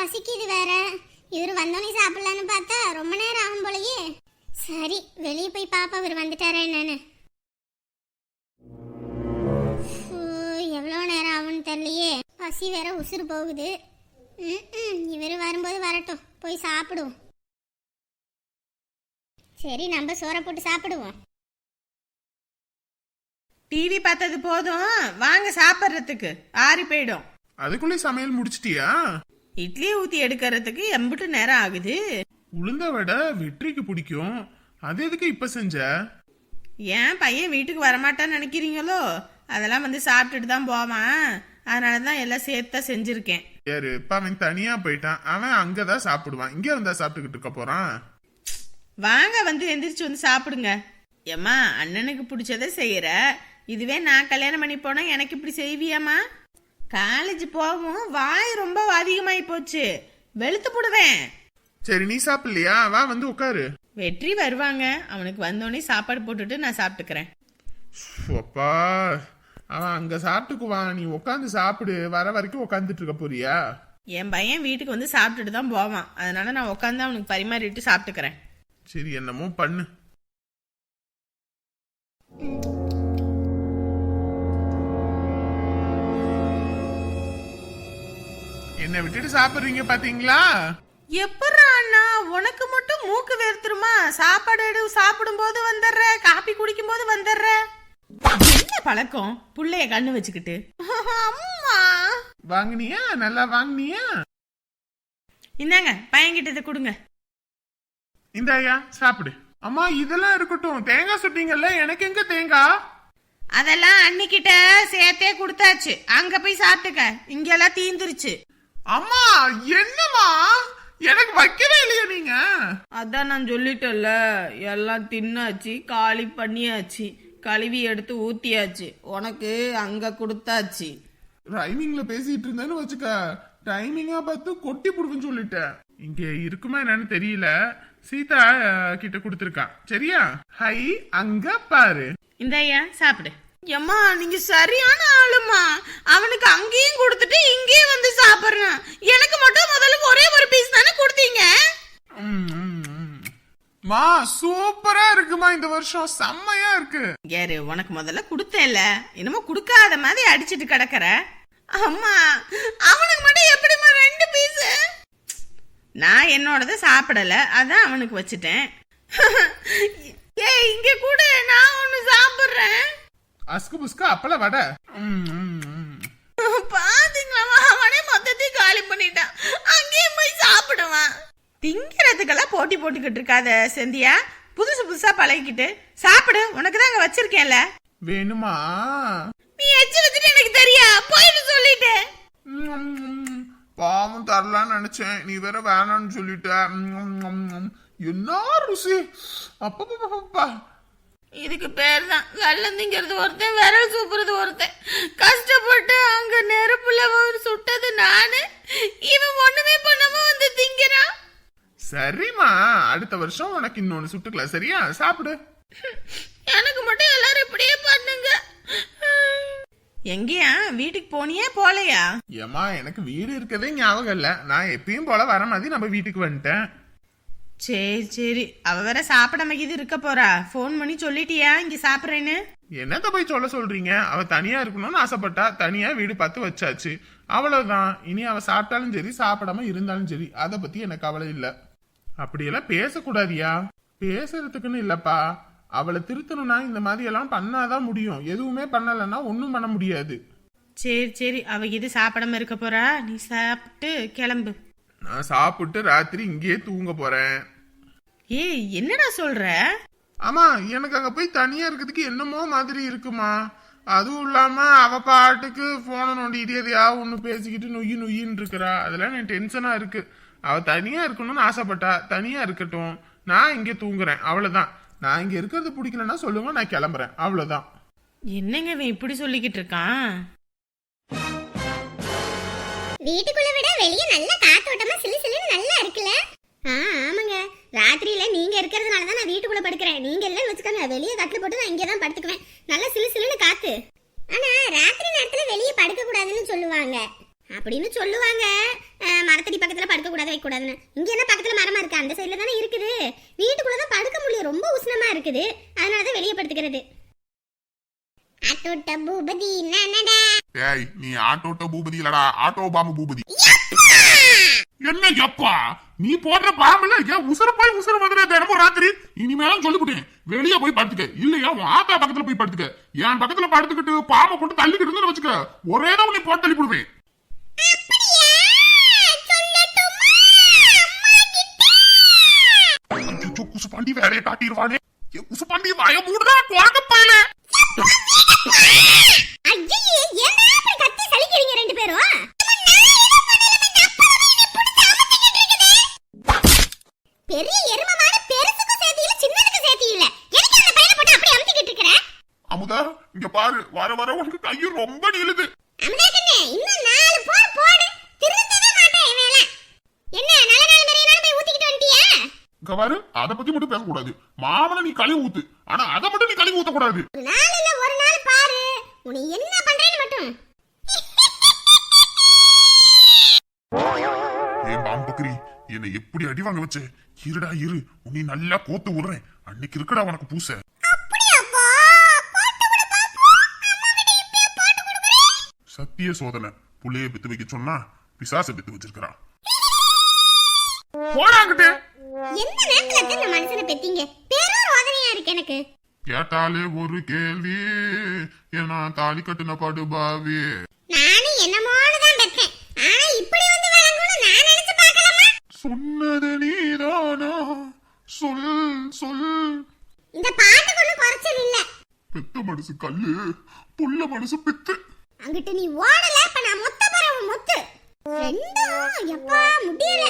பசிக்குது வேற. இவர் வந்தோடனே சாப்பிடலான்னு பார்த்தா ரொம்ப நேரம் ஆகும் போலயே. சரி வெளியே போய் பாப்பா இவர் வந்துட்டாரா என்னன்னு. எவ்வளோ நேரம் ஆகும்னு தெரியலையே. பசி வேற உசுறு போகுது. ம் இவர் வரும்போது வரட்டும். போய் சாப்பிடுவோம். சரி நம்ம சோறை போட்டு சாப்பிடுவோம். டிவி பார்த்தது போதும். வாங்க சாப்பிட்றதுக்கு. ஆறி போயிடும். அதுக்குள்ளே சமையல் முடிச்சிட்டியா? இட்லி ஊத்தி எடுக்கிறதுக்கு எம்பிட்டு நேரம் ஆகுது. உளுந்த வடை வெற்றிக்கு பிடிக்கும். அது எதுக்கு இப்ப செஞ்ச? ஏன் பையன் வீட்டுக்கு வரமாட்டான்னு நினைக்கிறீங்களோ? அதெல்லாம் வந்து சாப்பிட்டுட்டு தான் போவான். அதனால தான் எல்லாம் சேர்த்து செஞ்சுருக்கேன். யாரு? இப்ப அவன் தனியா போயிட்டான். அவன் அங்கதான் சாப்பிடுவான். இங்க இருந்தா சாப்பிட்டுக்கிட்டு இருக்க போறான். வாங்க வந்து எந்திரிச்சு வந்து சாப்பிடுங்க. ஏம்மா அண்ணனுக்கு பிடிச்சதை செய்யற. இதுவே நான் கல்யாணம் பண்ணி போனா எனக்கு இப்படி செய்வியாம்மா? காலேஜ் போகவும் வாய் ரொம்ப அதிகமாயி போச்சு. வெளுத்து போடுவேன் சரி நீ சாப்பிடலையா? வா வந்து உட்காரு. வெற்றி வருவாங்க. அவனுக்கு வந்தோடனே சாப்பாடு போட்டுட்டு நான் சாப்பிட்டுக்கிறேன். அப்பா. அவன் அங்க சாப்பிட்டுக்குவான் நீ உட்காந்து சாப்பிடு. வர வரைக்கும் உட்காந்துட்டு இருக்க போறியா? என் பையன் வீட்டுக்கு வந்து சாப்பிட்டுட்டு தான் போவான். அதனால நான் உட்காந்து அவனுக்கு பரிமாறிட்டு சாப்பிட்டுக்கிறேன். சரி என்னமோ பண்ணு. என்ன விட்டுட்டு சாப்பிடுறீங்க பாத்தீங்களா? எப்படா அண்ணா? உனக்கு மட்டும் மூக்கு வேர்த்துருமா? சாப்பாடு எடு சாப்பிடும் போது வந்துடுற. காப்பி குடிக்கும் போது வந்துடுற. என்ன பழக்கம்? புள்ளைய கண்ணு வச்சுக்கிட்டு. அம்மா. வாங்குனியா? நல்லா வாங்குனியா? இந்தாங்க பையன்கிட்ட இதை கொடுங்க. இந்தாயா சாப்பிடு. அம்மா இதெல்லாம் இருக்கட்டும். தேங்காய் சுட்டீங்கல்ல எனக்கு எங்க தேங்காய் அதெல்லாம் அன்னிக்கிட்ட சேர்த்தே கொடுத்தாச்சு. அங்க போய் சாப்பிட்டுக்க. இங்கெல்லாம் தீந்துருச்சு. அம்மா என்னம்மா? எனக்கு வைக்கவே இல்லையா நீங்க. அதான் நான் சொல்லிட்டேன்ல எல்லாம் தின்னாச்சு காலி பண்ணியாச்சு கழுவி எடுத்து ஊத்தியாச்சு உனக்கு அங்க கொடுத்தாச்சு. ரைமிங்ல பேசிட்டு இருந்தேன்னு வச்சுக்க டைமிங்கா பார்த்து கொட்டி புடுக்குன்னு சொல்லிட்டேன். இங்க இருக்குமா என்னன்னு தெரியல. சீதா கிட்ட கொடுத்துருக்கான் சரியா? ஹை அங்க பாரு. இந்த சாப்பிடு. எம்மா நீங்க சரியான ஆளுமா அவனுக்கு அங்கேயும் கொடுத்துட்டு இங்கேயும் வந்து சாப்பிடுறான் எனக்கு மட்டும் முதல்ல ஒரே ஒரு பீஸ் தானே கொடுத்தீங்க மா சூப்பரா இருக்குமா இந்த வருஷம் செம்மையா இருக்கு யாரு உனக்கு முதல்ல கொடுத்தேல என்னமோ கொடுக்காத மாதிரி அடிச்சிட்டு கிடக்குற அம்மா அவனுக்கு மட்டும் எப்படிம்மா ரெண்டு பீஸ் நான் என்னோடத சாப்பிடல அதான் அவனுக்கு வச்சுட்டேன் ஏய் இங்க கூட அஸ்கு புஸ்கு அப்பள வடை. பாத்தீங்களா அவனே மொத்தத்தையும் காலி பண்ணிட்டான் அங்கேயும் போய் சாப்பிடுவான் திங்கிறதுக்கெல்லாம் போட்டி போட்டுக்கிட்டு இருக்காத செந்தியா. புதுசு புதுசா பழகிக்கிட்டு. சாப்பிடு உனக்கு தான் அங்க வச்சிருக்கேன்ல. வேணுமா? நீ எச்சு வச்சுட்டு எனக்கு தெரியா? போயிட்டு ம். பாவம் தரலான்னு நினைச்சேன். நீ வேற வேணாம்னு சொல்லிட்ட. என்ன ருசி? அப்பப்பா இதுக்கு பேர் தான். வெள்ளந்திங்கிறது ஒருத்தன் விரல் சூப்புறது ஒருத்தன். கஷ்டப்பட்டு அங்க நெருப்புல ஒரு சுட்டது நானு. இவன் ஒண்ணுமே பண்ணாம வந்து திங்கிறான். சரிம்மா அடுத்த வருஷம் உனக்கு இன்னொன்னு சுட்டுக்கலாம் சரியா? சாப்பிடு. எனக்கு மட்டும் எல்லாரும் இப்படியே பண்ணுங்க. எங்கேயா? வீட்டுக்கு போனியா போலையா? ஏமா எனக்கு வீடு இருக்கதே ஞாபகம் இல்ல. நான் எப்பயும் போல வர மாதிரி நம்ம வீட்டுக்கு வந்துட்டேன். சரி சரி. அவ வேற சாப்பிடாம இது இருக்க போறா. ஃபோன் பண்ணி சொல்லிட்டியா? இங்க சாப்பிட்றேன்னு. என்னத்த போய் சொல்ல சொல்றீங்க? அவ தனியா இருக்கணும்னு ஆசைப்பட்டா தனியா வீடு பார்த்து வச்சாச்சு. அவ்வளவுதான். இனி அவ சாப்பிட்டாலும் சரி சாப்பிடாம இருந்தாலும் சரி அதை பத்தி எனக்கு கவலை இல்ல. அப்படியெல்லாம் பேசக்கூடாதியா? பேசுறதுக்குன்னு இல்லப்பா. அவளை திருத்தணும்னா இந்த மாதிரி எல்லாம் பண்ணாதான் முடியும். எதுவுமே பண்ணலைன்னா ஒன்றும் பண்ண முடியாது. சரி சரி. அவ இது சாப்பிடாம இருக்க போறா? நீ சாப்பிட்டு கிளம்பு. நான் சாப்பிட்டு ராத்திரி இங்கேயே தூங்க போறேன். ஏய் என்னடா சொல்ற? ஆமா எனக்கு அங்க போய் தனியா இருக்கிறதுக்கு என்னமோ மாதிரி இருக்குமா? அதுவும் இல்லாம அவ பாட்டுக்கு போனை எதையாவது ஒண்ணு பேசிக்கிட்டு நொய்யி நொய்யின்னு இருக்கிறா. அதெல்லாம் எனக்கு டென்ஷனா இருக்கு. அவ தனியா இருக்கணும்னு ஆசைப்பட்டா தனியா இருக்கட்டும். நான் இங்க தூங்குறேன். அவ்வளவுதான். நான் இங்க இருக்கிறது பிடிக்கலன்னா சொல்லுங்க நான் கிளம்புறேன். அவ்வளவுதான். என்னங்க இவன் இப்படி சொல்லிக்கிட்டு இருக்கான்? வீட்டுக்குள்ள விட வெளியே நல்ல காத்தோட்டமா சிலு சிலுன்னு நல்லா இருக்குல்ல? ஆ ஆமாங்க. ராத்திரியில நீங்க இருக்கிறதுனால தான் நான் வீட்டுக்குள்ள படுக்கிறேன். நீங்க இல்லைன்னு வச்சுக்கோங்க. வெளியே கட்டில் போட்டு நான் இங்கே தான் படுத்துக்குவேன். நல்லா சிலு சிலுன்னு காத்து. ஆனா ராத்திரி நேரத்துல வெளியே படுக்க கூடாதுன்னு சொல்லுவாங்க. அப்படின்னு சொல்லுவாங்க. மரத்தடி பக்கத்துல படுக்க வைக்க கூடாதுன்னு. இங்க என்ன பக்கத்துல மரமா இருக்கு? அந்த சைடுல தானே இருக்குது. வீட்டுக்குள்ள தான் படுக்க முடியும். ரொம்ப உஷ்ணமா இருக்குது. அதனால தான் வெளியே படுத்துக்கிறது. அட்டோட்ட பூபதி நனடா ஏய் நீ ஆட்டோட்ட பூபதி இல்லடா ஆட்டோ பாம்பு பூபதி. என்ன எப்பா நீ போடுற பாம்புல ஏன் உசுர போய் உசுர வந்துட தினமும் ராத்திரி. இனிமேலும் சொல்லிவிட்டேன். வெளியே போய் படுத்துக்க. இல்லையா உன் ஆத்தா பக்கத்துல போய் படுத்துக்க. என் பக்கத்துல படுத்துக்கிட்டு பாம்பை போட்டு தள்ளிக்கிட்டு இருந்தேன்னு வச்சுக்க. ஒரே தான் உன்னை போட்டு தள்ளி விடுவேன் அச்சோ, குசுப்பாண்டி வேலையை காட்டிடுவானே ஏ, குசுப்பாண்டி வாய மூடுதா குழந்தை பையல. ரொம்ப நீளுது. இன்னும் நாலு போடு போடு. திருந்தவே மாட்டேன் இவன் என்ன நல்ல நாள் மறையனாலும் போய் ஊத்திக்கிட்டு வந்துட்டியா? இங்க பாரு அத பத்தி மட்டும் பேசக்கூடாது. மாமனை நீ கழுவி ஊத்து. ஆனா அத மட்டும் நீ கழுவி ஊத்தக்கூடாது. ஒரு நாள் இல்ல ஒரு நாள் பாரு. உன்னை என்ன பண்றேன்னு மட்டும். ஏன் பாம்புக்கரி என்னை எப்படி அடி வாங்க வச்ச? இருடா இரு. உன்னை நல்லா கோத்து விடுறேன். அன்னைக்கு இருக்கடா உனக்கு பூச. சத்திய சோதனை. புள்ளைய பெத்து வைக்க சொன்னா பிசாச பெத்து வச்சிருக்கிறான். போடாங்கிட்டு எந்த நேரத்துல தான் இந்த மனுஷனை பெத்தீங்க? பேரும் ரோதனையா இருக்கு எனக்கு. கேட்டாலே ஒரு கேள்வி. ஏன்னா தாலி கட்டின பாடு பாவி நானும் என்னமோன்னு தான் பெத்தேன். ஆனா இப்படி வந்து விளங்கும்னு நான் நினைச்சு பார்க்கலாமா? சொன்னது நீதானா? சொல் சொல். இந்த பாட்டுக்கு ஒன்றும் குறைச்சல் இல்ல. பெத்த மனசு கல்லு புள்ள மனசு பித்து. அங்கிட்டு நீ ஓடல இப்ப நான் மொத்த போறேன் மொத்து. ரெண்டும் எப்பா முடியல.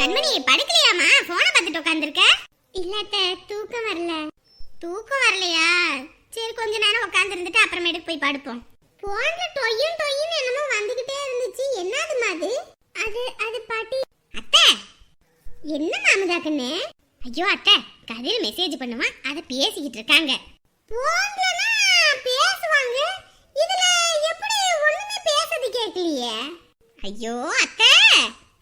கண்மணி படுக்கலையாமா போனை பார்த்துட்டு உட்காந்துருக்க இல்லாட்ட தூக்கம் வரல. தூக்கம் வரலையா? சரி கொஞ்ச நேரம் உட்கார்ந்து இருந்துட்டு அப்புறமேட்டுக்கு போய் படுப்போம். போன்ல டொய்யும் டொய்யும் என்னமோ வந்துகிட்டே இருந்துச்சு. என்னது மாது அது அது பாட்டி. அத்தை என்ன மாமதா கண்ணு ஐயோ அத்தை கதையில் மெசேஜ் பண்ணுவா அதை பேசிக்கிட்டு இருக்காங்க. போன்ல பேசுவாங்க இதுல எப்படி ஒண்ணுமே பேசுறது கேட்கலையே ஐயோ அத்தை!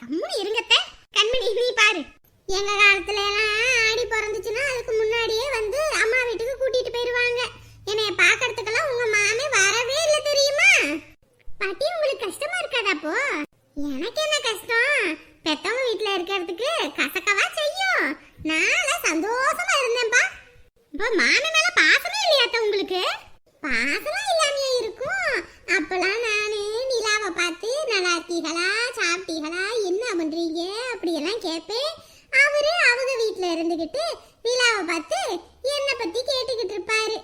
கம்முனு இருங்கத்தை. கண்மணி நீ பாரு. எங்க காலத்துல எல்லாம் ஆடி பிறந்துச்சுன்னா அதுக்கு முன்னாடியே வந்து அம்மா வீட்டுக்கு கூட்டிட்டு போயிருவாங்க. என்னைய பாக்கிறதுக்கெல்லாம் உங்க மாமே வரவே இல்லை தெரியுமா? பாட்டி உங்களுக்கு கஷ்டமா இருக்காதாப்போ எனக்கு என்ன கஷ்டம்? பெத்தவங்க வீட்ல இருக்கிறதுக்கு கசக்கவா செய்யும்? நான் சந்தோஷமா இருந்தேன்ப்பா இப்போ மாமன் மேல பாசமே இல்லையாத்த உங்களுக்கு? பாசமா இல்லாமையா இருக்கும் அப்பெல்லாம் நானு நிலாவை பார்த்து நல்லா இருக்கீங்களா சாப்பிட்டீங்களா என்ன பண்றீங்க அப்படியெல்லாம் கேட்பேன் அவரு அவங்க வீட்ல இருந்துகிட்டு நிலாவை பார்த்து என்னை பத்தி கேட்டுக்கிட்டு இருப்பாரு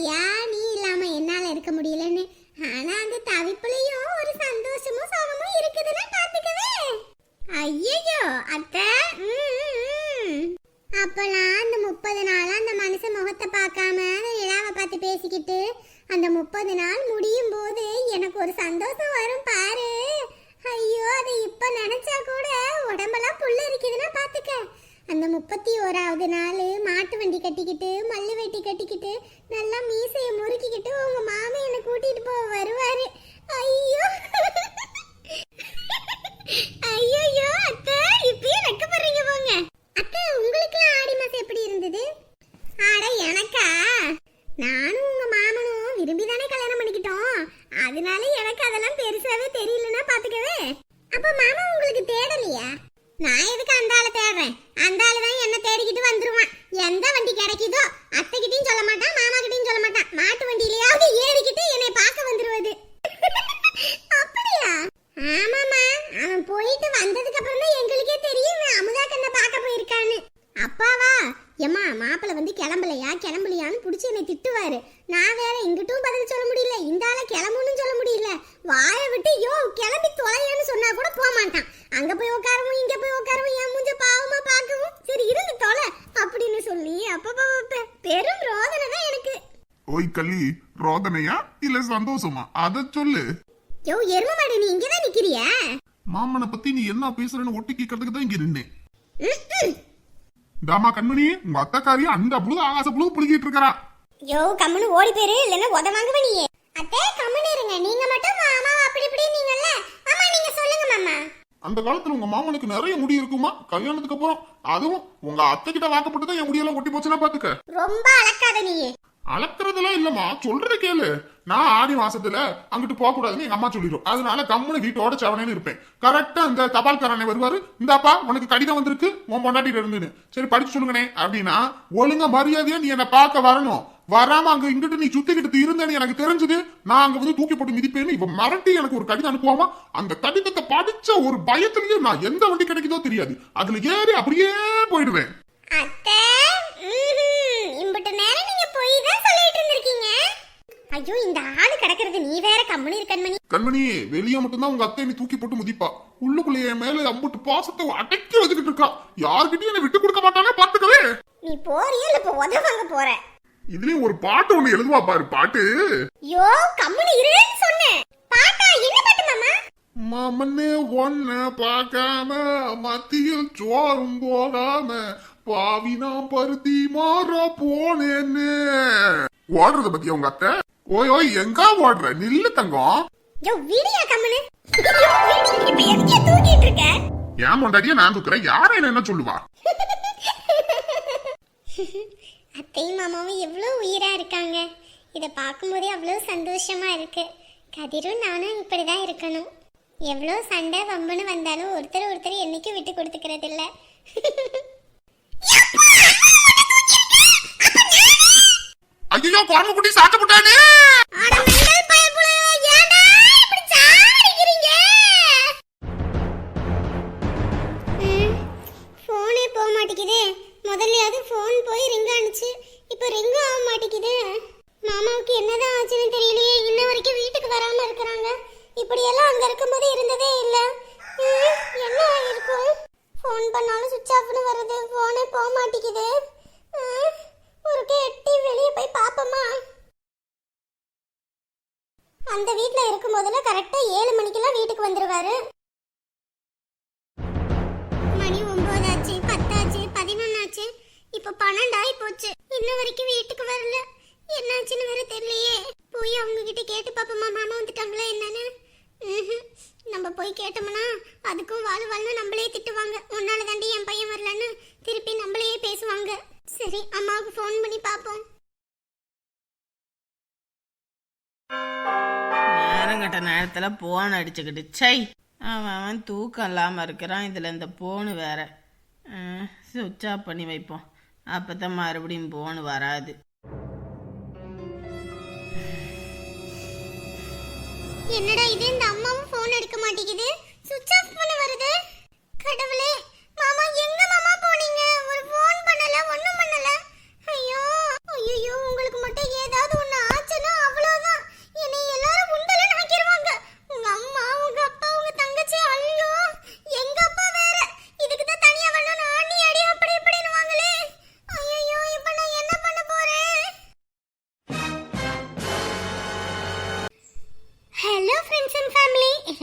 நீ சாப்பிட்டியா நீ இல்லாம என்னால இருக்க முடியலன்னு ஆனா அந்த தவிப்புலயும் ஒரு சந்தோஷமும் சோகமும் இருக்குதுன்னா பாத்துக்கவே ஐயோ அத்தை ம், ம், ம். அப்பெல்லாம் அந்த முப்பது நாள் அந்த மனுஷன் முகத்தை பார்க்காம அந்த நிலாவை பார்த்து பேசிக்கிட்டு அந்த முப்பது நாள் முடியும் போது எனக்கு ஒரு சந்தோஷம் வரும் பாரு ஐயோ அதை இப்ப நினைச்சா கூட உடம்பெல்லாம் புல்ல இருக்குதுன்னா பாத்துக்க அந்த முப்பத்தி ஓராவது நாள் மாட்டு வண்டி கட்டிக்கிட்டு மல்லு வெட்டி கட்டிக்கிட்டு நல்லா மீசையை முறுக்கிக்கிட்டு உங்க மாமா என்னை கூட்டிட்டு போக வருவாரு. ஐயோ. ஐயோ அத்தை இப்பயே வெக்கப்படுறீங்க போங்க. அத்தை உங்களுக்கு ஆடி மாசம் எப்படி இருந்தது? ஆட எனக்கா? நானும் உங்க மாமனும் விரும்பி தானே கல்யாணம் பண்ணிக்கிட்டோம். அதனால எனக்கு அதெல்லாம் பெருசாவே தெரியலன்னா பாத்துக்கவே. அப்ப மாமா உங்களுக்கு தேடலையா? நான் எதுக்கு அந்த ஆளை தேடுறேன்? அந்த ஆளு தான் என்ன தேடிக்கிட்டு வந்துருவான். எந்த வண்டி கிடைக்குதோ அத்தைகிட்டையும் சொல்ல மாட்டான் மாமா கிட்டயும் சொல்ல மாட்டான். மாட்டு வண்டியிலயாவது ஏறிக்கிட்டு என்னை பார்க்க வந்துருவது. அப்படியா? ஆமாமா அவன் போயிட்டு வந்ததுக்கு அப்புறம் தான் எங்களுக்கே தெரியும் அமுதா கண்ணை பார்க்க போயிருக்கான்னு. அப்பாவா? ஏம்மா மாப்பிள்ளை வந்து கிளம்பலையா? கிளம்பலையான்னு பிடிச்சி என்னை திட்டுவாரு. நான் வேற எங்கிட்டும் பதில் சொல்ல முடியல. இந்த ஆளை கிளம்புன்னு சொல்ல முடியல வாயை விட்டு யோ கிளம்பி தொலையான்னு சொன்னா கூட போக மாட்டான் அங்க போய் உட்காரவும் இங்க போய் உட்காரவும் என் மூஞ்ச பாவமா பார்க்கவும் சரி இருந்து தொலை அப்படின்னு சொல்லி அப்பப்பா பெரும் ரோதனை தான் எனக்கு கள்ளி ரோதனையா இல்ல சந்தோஷமா? அத சொல்லு. யோ எரும மாடு நீ இங்கதான் நிக்கிறியா? மாமனை பத்தி நீ என்ன பேசுறேன்னு ஒட்டி கேட்கறதுக்கு தான் இங்க நின்னேன். டாமா கண்மணி உங்க அத்தக்காரி அந்த புழுது ஆகாச புழுது புழுகிட்டு இருக்கிறா. யோ கம்முன்னு ஓடி போயிரு இல்லைன்னா உத வாங்குவ நீ அத்தே கம்முன்னு இருங்க. நீங்க மட்டும் மாமா அப்படி இப்படி நீங்கல்ல மாமா நீங்க சொல்லுங்க மாமா. அந்த காலத்துல உங்க மாமனுக்கு நிறைய முடி இருக்குமா? கல்யாணத்துக்கு அப்புறம் அதுவும் உங்க அத்தை கிட்ட வாக்கப்பட்டு தான் என் முடியெல்லாம் கொட்டி போச்சுன்னா பாத்துக்க. ரொம்ப அளக்காத நீ அளக்குறதெல்லாம் இல்லம்மா. சொல்றது கேளு. நான் ஆடி மாசத்துல அங்கிட்டு போக கூடாதுன்னு எங்க அம்மா சொல்லிடும் அதனால கம்முனு வீட்டோட செவனேன்னு இருப்பேன். கரெக்டா அந்த தபால்காரனை வருவாரு. இந்தாப்பா உனக்கு கடிதம் வந்திருக்கு. உன் பொண்டாட்டிட்டு இருந்துன்னு. சரி படிச்சு சொல்லுங்கனே அப்படின்னா ஒழுங்கா மரியாதையா நீ என்ன பார்க்க வரணும். வராம அங்க இங்கிட்டு நீ சுத்திக்கிட்டு இருந்தேன்னு எனக்கு தெரிஞ்சது. நான் அங்க வந்து தூக்கி போட்டு மிதிப்பேன்னு இவ மிரட்டி எனக்கு ஒரு கடிதம் அனுப்புவாமா? அந்த கடிதத்தை படிச்ச ஒரு பயத்திலேயே நான் எந்த வண்டி கிடைக்குதோ தெரியாது. அதுல ஏறி அப்படியே போயிடுவேன். இம்புட்டு நேரம் நீங்க போய் தான் சொல்லிட்டு இருந்திருக்கீங்க. ஐயோ இந்த ஆளு கிடக்குறது நீ வேற கம்முனு இருக்கன்மணி கண்மணி. வெளியே மட்டும்தான் உங்க அத்தை நீ தூக்கி போட்டு முதிப்பா. உள்ளுக்குள்ள என் மேல அம்புட்டு பாசத்தை அடக்கி வச்சுக்கிட்டு இருக்கா. யார்கிட்டயும் என்னை விட்டு கொடுக்க மாட்டானே பாத்துக்கவே. நீ போறியா இல்ல இப்ப உதவாங்க போற? இதுலயும் ஒரு பாட்டு ஒண்ணு எழுதுவா பாரு பாட்டு. யோ கம்முனு இருன்னு சொன்னேன். பாட்டா என்ன பாட்டு மாமா? மாமன்னு ஒன்ன பார்க்காம மத்தியில் சோறும் போகாம பாவினா பருத்தி மாற போனேன்னு. ஓடுறத பத்தி உங்க அத்தை? ஓய் ஓய் எங்க ஓடுற? நில்லு தங்கம். யோ விடியா கம்முனு. இப்ப எதுக்கே தூக்கிட்டு இருக்க? ஏன் நான் தூக்குறேன்? யார என்ன சொல்லுவா? அத்தையும் மாமாவும் எவ்வளோ உயிரா இருக்காங்க. இதை பார்க்கும்போதே அவ்வளோ சந்தோஷமா இருக்கு. கதிரும் நானும் இப்படிதான் இருக்கணும். எவ்வளோ சண்டை வம்புன்னு வந்தாலும் ஒருத்தர் ஒருத்தர் என்னைக்கும் விட்டு கொடுத்துக்கிறது இல்ல ஐயோ குரங்கு குட்டி சாத்தப்பட்டானே கரெக்டா ஏழு மணிக்கெல்லாம் வீட்டுக்கு வந்துருவாரு. மணி ஒன்பதாச்சு பத்தாச்சு பதினொன்னாச்சு. இப்ப பன்னெண்டாயி போச்சு. இன்ன வரைக்கும் வீட்டுக்கு வரல. என்னாச்சுன்னு வேற தெரியலையே. போய் அவங்க கிட்ட கேட்டு பாப்போமா மாமா வந்துட்டாங்களா என்னன்னு? நம்ம போய் கேட்டோம்னா அதுக்கும் வாழ் வாழ்னு நம்மளே திட்டுவாங்க. உன்னால தாண்டி என் பையன் வரலன்னு திருப்பி நம்மளையே பேசுவாங்க. சரி அம்மாவுக்கு ஃபோன் பண்ணி பார்ப்போம் நேரங்கட்ட நேரத்துல போன் அடிச்சுக்கிட்டு சை அவன் அவன் தூக்கம் இல்லாமல் இருக்கிறான். இதில் இந்த போனு வேற. சுவிட்ச் ஆஃப் பண்ணி வைப்போம். அப்போ தான் மறுபடியும் போன் வராது. என்னடா இது? இந்த அம்மாவும் ஃபோன் எடுக்க மாட்டேங்குது. சுவிட்ச் ஆஃப் பண்ண